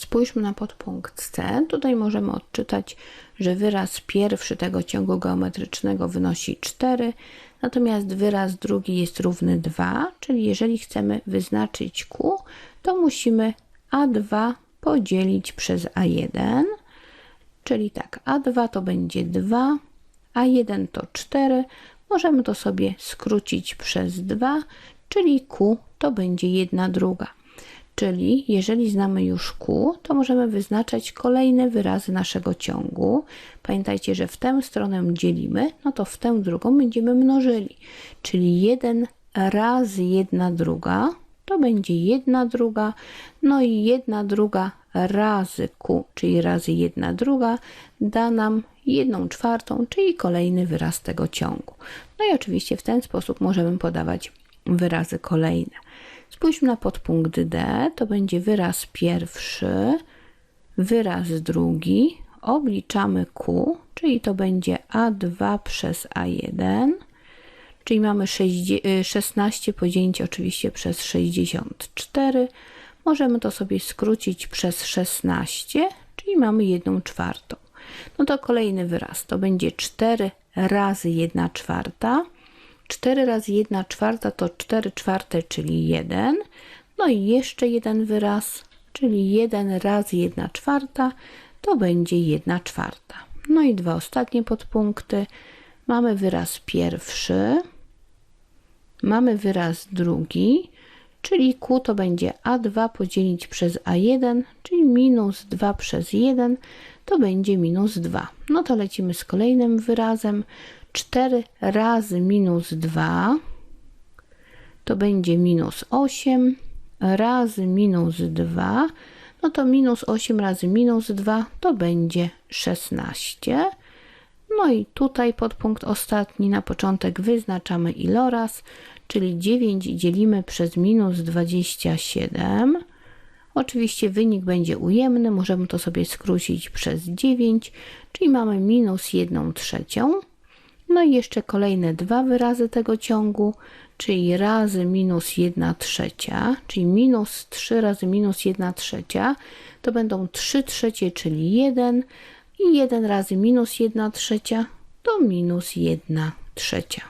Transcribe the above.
Spójrzmy na podpunkt C. Tutaj możemy odczytać, że wyraz pierwszy tego ciągu geometrycznego wynosi 4, natomiast wyraz drugi jest równy 2, czyli jeżeli chcemy wyznaczyć Q, to musimy A2 podzielić przez A1, czyli tak, A2 to będzie 2, A1 to 4, możemy to sobie skrócić przez 2, czyli Q to będzie 1 druga. Czyli jeżeli znamy już Q, to możemy wyznaczać kolejne wyrazy naszego ciągu. Pamiętajcie, że w tę stronę dzielimy, no to w tę drugą będziemy mnożyli. Czyli 1 razy 1 druga to będzie 1 druga, no i 1 druga razy Q, czyli razy 1 druga, da nam 1 czwartą, czyli kolejny wyraz tego ciągu. No i oczywiście w ten sposób możemy podawać wyrazy kolejne. Spójrzmy na podpunkt D, to będzie wyraz pierwszy, wyraz drugi, obliczamy Q, czyli to będzie A2 przez A1, czyli mamy 16 y, podzielić oczywiście przez 64. Możemy to sobie skrócić przez 16, czyli mamy 1 czwartą. No to kolejny wyraz, to będzie 4 razy 1 czwarta, 4 razy 1 czwarta to 4 czwarte, czyli 1. No i jeszcze jeden wyraz, czyli 1 razy 1 czwarta to będzie 1 czwarta. No i dwa ostatnie podpunkty. Mamy wyraz pierwszy, mamy wyraz drugi, czyli Q to będzie A2 podzielić przez A1, czyli minus 2 przez 1 to będzie minus 2. No to lecimy z kolejnym wyrazem, 4 razy minus 2 to będzie minus 8 razy minus 2, no to minus 8 razy minus 2 to będzie 16. No i tutaj podpunkt ostatni na początek wyznaczamy iloraz, czyli 9 dzielimy przez minus 27. Oczywiście wynik będzie ujemny, możemy to sobie skrócić przez 9, czyli mamy minus 1 trzecią. No i jeszcze kolejne dwa wyrazy tego ciągu, czyli razy minus 1 trzecia, czyli minus 3 razy minus 1 trzecia, to będą 3 trzecie, czyli 1 i 1 razy minus 1 trzecia to minus 1 trzecia.